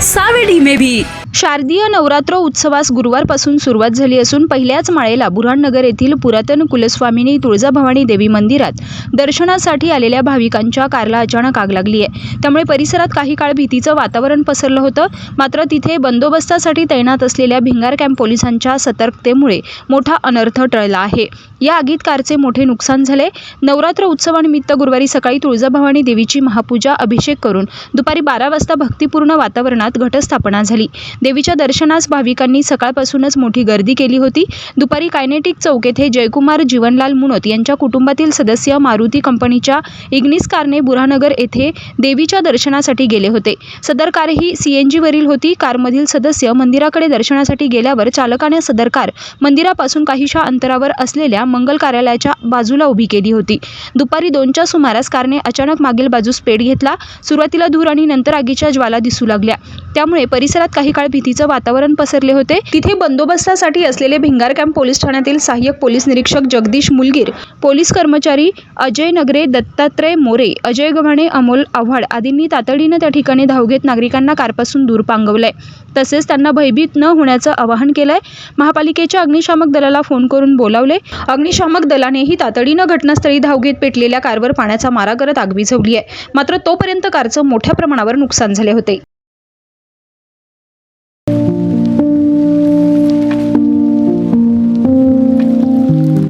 सावेडी में भी शारदीय नवरात्र उत्सवास गुरुवारपासून सुरुवात झाली असून पहिल्याच माळेला बुऱ्हाणनगर येथील पुरातन कुलस्वामिनी तुळजाभवानी देवी मंदिरात दर्शनासाठी आलेल्या भाविकांच्या कारला अचानक आग लागली आहे. त्यामुळे परिसरात काही काळ भीतीचं वातावरण पसरलं होतं. मात्र तिथे बंदोबस्तासाठी तैनात असलेल्या भिंगार कॅम्प पोलिसांच्या सतर्कतेमुळे मोठा अनर्थ टळला आहे. या आगीत कारचे मोठे नुकसान झाले. नवरात्र उत्सवानिमित्त गुरुवारी सकाळी तुळजाभवानी देवीची महापूजा अभिषेक करून दुपारी बारा वाजता भक्तिपूर्ण वातावरणात घटस्थापना झाली. देवीच्या दर्शनास भाविकांनी सकाळपासूनच मोठी गर्दी केली होती. दुपारी कायनेटिक चौक येथे जयकुमार जीवनलाल मुनोत यांच्या कुटुंबातील सदस्य मारुती कंपनीच्या इग्निस कारने बुरानगर येथे देवीच्या दर्शनासाठी गेले होते. सदर कार ही सीएनजीवरील होती. कारमधील सदस्य मंदिराकडे दर्शनासाठी गेल्यावर चालकाने सदर कार मंदिरापासून काहीशा अंतरावर असलेल्या मंगल कार्यालयाच्या बाजूला उभी केली होती. दुपारी दोनच्या सुमारास कारने अचानक मागील बाजूस पेट घेतला. सुरुवातीला धूर आणि नंतर आगीच्या ज्वाला दिसू लागल्या. त्यामुळे परिसरात काही काळ भीतीचं वातावरण पसरले होते. तिथे बंदोबस्तासाठी असलेले भिंगार कॅम्प पोलीस ठाण्यातील सहाय्यक पोलीस निरीक्षक जगदीश मुलगीर पोलीस कर्मचारी अजय नगरे दत्तात्रय मोरे अजय गव्हाणे अमोल आव्हाड आदींनी तातडीनं त्या ठिकाणी धाव घेत नागरिकांना कारपासून दूर पांगवलंय. तसेच त्यांना भयभीत न होण्याचं आवाहन केलंय. महापालिकेच्या अग्निशामक दलाला फोन करून बोलावले. अग्निशामक दलानेही तातडीनं घटनास्थळी धाव घेत पेटलेल्या कारवर पाण्याचा मारा करत आग विझवली आहे मात्र तोपर्यंत कारचं मोठ्या प्रमाणावर नुकसान झाले होते.